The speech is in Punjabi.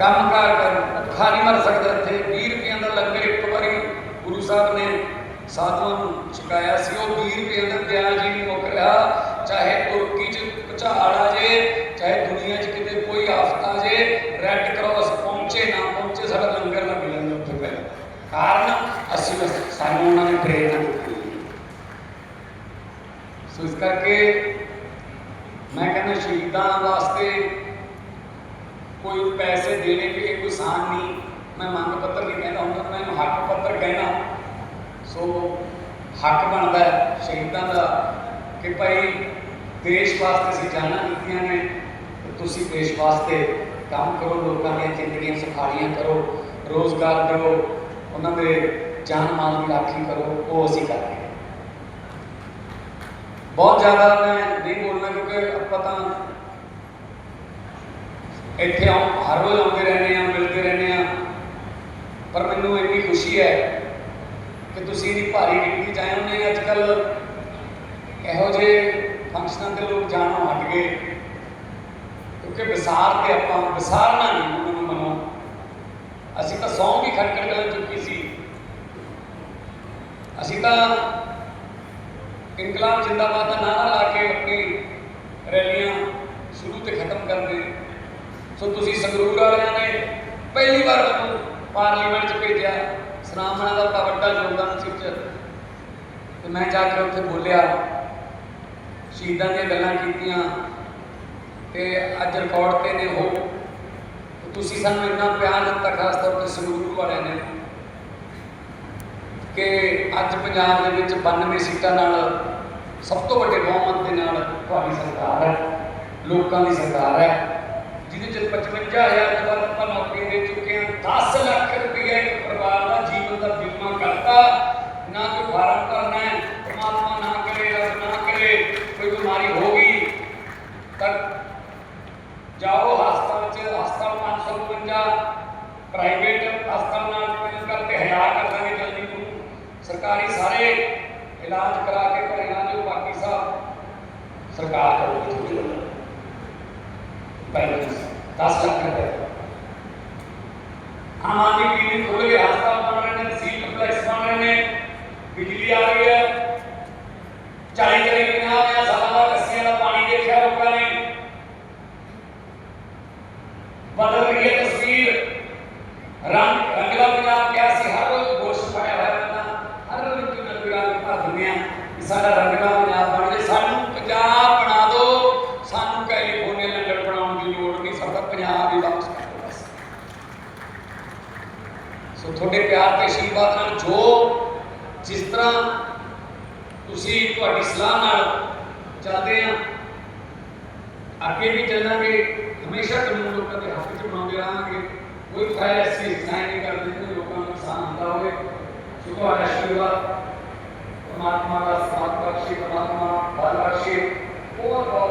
ਕੰਮਕਾਰ ਕਰਨ ਭੁੱਖਾ ਮਰ ਸਕਦਾ ਇੱਥੇ। 20 ਰੁਪਈਆਂ ਦਾ ਲੰਗਰ ਇੱਕ ਵਾਰੀ ਗੁਰੂ ਸਾਹਿਬ ਨੇ ਸਾਧੂਆਂ ਨੂੰ ਛਕਾਇਆ ਸੀ। ਉਹ 20 ਰੁਪਏ ਦਾ ਵਿਆਜ ਹੀ ਨਹੀਂ ਮੁੱਕ ਰਿਹਾ। ਚਾਹੇ ਤੁਰਕੀ ਚ ਭੁਚਾਲ ਆ ਜੇ, ਚਾਹੇ ਦੁਨੀਆ 'ਚ ਕਿਤੇ ਕੋਈ ਆਫਤ ਆ ਜੇ, ਰੈੱਡ ਕਰਾਸ ਪਹੁੰਚੇ, ਨਾ ਪਹੁੰਚੇ, ਸਾਡਾ ਲੰਗਰ ਨਾ ਮਿਲਣ ਉੱਥੇ ਪਹਿਲਾਂ ਕਾਰਨ ਅਸੀਂ ਸਾਨੂੰ ਉਹਨਾਂ ਨੇ ਪ੍ਰੇਰਨਾ ਦਿੱਤੀ। ਸੋ ਇਸ ਕਰਕੇ ਮੈਂ ਕਹਿੰਦਾ ਸ਼ਹੀਦਾਂ ਵਾਸਤੇ ਕੋਈ ਪੈਸੇ ਦੇਣੇ ਵੀ ਇਹ ਕੋਈ ਸਾਨ ਨਹੀਂ, ਮੈਂ ਮੰਗ ਪੱਤਰ ਨਹੀਂ ਕਹਿੰਦਾ ਹੁੰਦਾ, ਮੈਂ ਇਹਨੂੰ ਹੱਕ ਪੱਤਰ ਕਹਿਣਾ ਸੋ ਹੱਕ ਬਣਦਾ ਸ਼ਹੀਦਾਂ ਦਾ ਕਿ ਭਾਈ ਦੇਸ਼ ਵਾਸਤੇ ਅਸੀਂ ਜਾਨਾਂ ਕੀਤੀਆਂ ਨੇ ਤੁਸੀਂ ਦੇਸ਼ ਵਾਸਤੇ ਕੰਮ ਕਰੋ, ਲੋਕਾਂ ਦੀਆਂ ਜ਼ਿੰਦਗੀਆਂ ਸੁਖਾਲੀਆਂ ਕਰੋ, ਰੋਜ਼ਗਾਰ ਦਿਓ, ਉਹਨਾਂ ਦੇ ਜਾਨ ਮਾਲ ਦੀ ਰਾਖੀ ਕਰੋ, ਉਹ ਅਸੀਂ ਕਰਦੇ ਹਾਂ। ਬਹੁਤ ਜ਼ਿਆਦਾ ਮੈਂ ਨਹੀਂ ਬੋਲਣਾ ਕਿਉਂਕਿ ਆਪਾਂ ਤਾਂ ਇੱਥੇ ਆਉਂ ਹਰ ਰੋਜ਼ ਆਉਂਦੇ ਰਹਿੰਦੇ ਆ ਮਿਲਦੇ ਰਹਿੰਦੇ ਆ ਪਰ ਮੈਨੂੰ ਇੰਨੀ ਖੁਸ਼ੀ ਹੈ ਕਿ ਤੁਸੀਂ ਇਹਦੀ ਭਾਰੀ ਗਿਣਤੀ ਚ ਆਏ ਹੋ ਅੱਜ ਕੱਲ ਇਹੋ ਜਿਹੇ ਫੰਕਸ਼ਨਾਂ ਤੇ ਲੋਕ ਜਾਣੋਂ ਹਟ ਗਏ। ਕਿਉਂਕਿ ਵਿਸਾਰ ਤੇ ਆਪਾਂ ਵਿਸਾਰਨਾ ਨਹੀਂ, ਉਹਨਾਂ ਨੂੰ ਮਨੋ। ਅਸੀਂ ਤਾਂ ਸੌਂ ਵੀ ਖੜਕੜ ਕਰ ਚੁੱਕੀ ਸੀ। ਅਸੀਂ ਤਾਂ ਇਨਕਲਾਬ ਜਿੰਦਾਬਾਦ ਦਾ ਨਾਰਾ ਲਾ ਕੇ ਆਪਣੀ ਰੈਲੀਆਂ ਸ਼ੁਰੂ ਤੇ ਖਤਮ ਕਰਦੇ। ਸੋ ਤੁਸੀਂ ਸੰਗਰੂਰ ਵਾਲਿਆਂ ਨੇ ਪਹਿਲੀ ਵਾਰ ਮੈਨੂੰ ਪਾਰਲੀਮੈਂਟ 'ਚ ਭੇਜਿਆ। ਸਨਾਮਣਾ ਦਾ ਤਾਂ ਵੱਡਾ ਯੋਗਦਾਨ ਸੀ ਚ ਤੇ ਮੈਂ ਜਾ ਕੇ ਉੱਥੇ ਬੋਲਿਆ। ਸ਼ਹੀਦਾਂ ਦੀਆਂ ਗੱਲਾਂ ਕੀਤੀਆਂ। ਤੇ ਅੱਜ ਰਿਕਾਰਡ ਤੇ ਨੇ ਉਹ। ਤੁਸੀਂ ਸਾਨੂੰ ਇੰਨਾ ਪਿਆਰ ਦਿੱਤਾ, ਖਾਸ ਤੌਰ ਤੇ ਸੰਗਰੂਰ ਵਾਲਿਆਂ ਨੇ। ਕਿ ਅੱਜ ਪੰਜਾਬ ਦੇ ਵਿੱਚ 92 ਸੀਟਾਂ ਨਾਲ ਸਭ ਤੋਂ ਵੱਡੇ ਬਹੁਮਤ ਦੇ ਨਾਲ ਤੁਹਾਡੀ ਸਰਕਾਰ ਹੈ। ਲੋਕਾਂ ਦੀ ਸਰਕਾਰ ਹੈ। ਜਿਹਦੇ ਚ 55000 ਤੋਂ ਵੱਧ ਆਪਾਂ ਨੌਕਰੀ ਦੇ ਚੁੱਕੇ ਹਾਂ। 10 ਲੱਖ ਰੁਪਏ ਇੱਕ ਪਰਿਵਾਰ ਦਾ ਜੀਵਨ ਦਾ ਬੀਮਾ ਕਰਤਾ। ਨਾ ਕੋਈ ਫਾਰਮ ਭਰਨਾ ਹੈ, ਪਰਮਾਤਮਾ ਨਾ ਕਰੇ, ਰੱਬ ਨਾ ਕਰੇ, ਕੋਈ ਬਿਮਾਰੀ ਹੋ ਗਈ, ਤਾਂ ਜਾਓ ਹਸਪਤਾਲ ਚ, ਹਸਪਤਾਲ 552 ਪ੍ਰਾਈਵੇਟ ਹਸਪਤਾਲ ਨਾਲ ਪੈਨ ਕਰਕੇ ਹਜ਼ਾਰ ਕਰ ਦਾਂਗੇ ਜਲਦੀ ਨੂੰ ਸਰਕਾਰੀ ਸਾਰੇ ਇਲਾਜ ਕਰਾ ਕੇ ਘਰੇ ਜੋ ਬਾਕੀ ਸਭ ਸਰਕਾਰ ਕਰੂਗੀ ਤੁਹਾਡੀ 10 ਲੱਖ ਰੁਪਏ। ਆਮ ਆਦਮੀ ਕਲੀਨਿਕ ਖੁੱਲ ਗਏ ਹਸਪਤਾਲ ਬਣ ਰਹੇ ਨੇ ਸੀ ਕੰਪਲੈਕਸ ਬਣ ਰਹੇ ਨੇ, ਬਿਜਲੀ ਆ ਰਹੀ ਹੈ। 40 40 50 50 ਸਾਲਾਂ ਦਾ ਕੱਸੀਆਂ ਦਾ ਪਾਣੀ ਦੇਖਿਆ ਲੋਕਾਂ ਨੇ। ਬਦਲ ਰਹੀ ਹੈ ਤਸਵੀਰ। ਰੰਗ ਰੰਗਲਾ ਪੰਜਾਬ ਕਿਹਾ ਸੀ ਹਰ ਰੋਜ਼ ਗੋਸ਼ ਪਾਇਆ ਹੋਇਆ ਬੰਦਾ ਹਰ ਰੋਜ਼ ਕੋਈ ਨਾ ਕੋਈ ਰੰਗ ਭਰ ਦਿੰਦੇ ਆ ਕਿ ਸਾਡਾ ਰੰਗਲਾ ਪੰਜਾਬ ਬਣ ਜੇ ਸਾਨੂੰ ਪੰਜਾਬ ਬਣਾ ਦਿਓ ਸਾਨੂੰ ਕੈਲੀਫੋਰਨੀਆ ਲੰਡਨ ਬਣਾਉਣ ਦੀ ਲੋੜ ਨਹੀਂ ਸਾਡਾ ਪੰਜਾਬ ਹੀ ਵਾਪਸ ਕਰ ਦਿਓ ਬਸ ਸੋ ਤੁਹਾਡੇ ਪਿਆਰ ਤੇ ਆਸ਼ੀਰਵਾਦ ਨਾਲ ਜੋ ਜਿਸ ਤਰ੍ਹਾਂ ਤੁਸੀਂ ਤੁਹਾਡੀ ਸਲਾਹ ਨਾਲ ਚੱਲਦੇ ਆ, ਅੱਗੇ ਵੀ ਚੱਲਾਂਗੇ, ਹਮੇਸ਼ਾ ਕਾਨੂੰਨ ਲੋਕਾਂ ਦੇ ਹੱਕ 'ਚ ਬਣਾਉਂਦੇ ਰਹਾਂਗੇ। ਕੋਈ ਫਾਇਲ ਐਸੀ ਸਾਈਨ ਨਹੀਂ ਕਰਦੇ ਜਿਹਦੇ ਲੋਕਾਂ ਨੂੰ ਨੁਕਸਾਨ ਹੁੰਦਾ ਹੋਵੇ। ਸੋ ਤੁਹਾਡਾ ਆਸ਼ੀਰਵਾਦ ਪਰਮਾਤਮਾ ਦਾ ਸਾਥ ਬਖਸ਼ੇ, ਪਰਮਾਤਮਾ ਬਲ ਬਖਸ਼ੇ। ਬਹੁਤ ਬਹੁਤ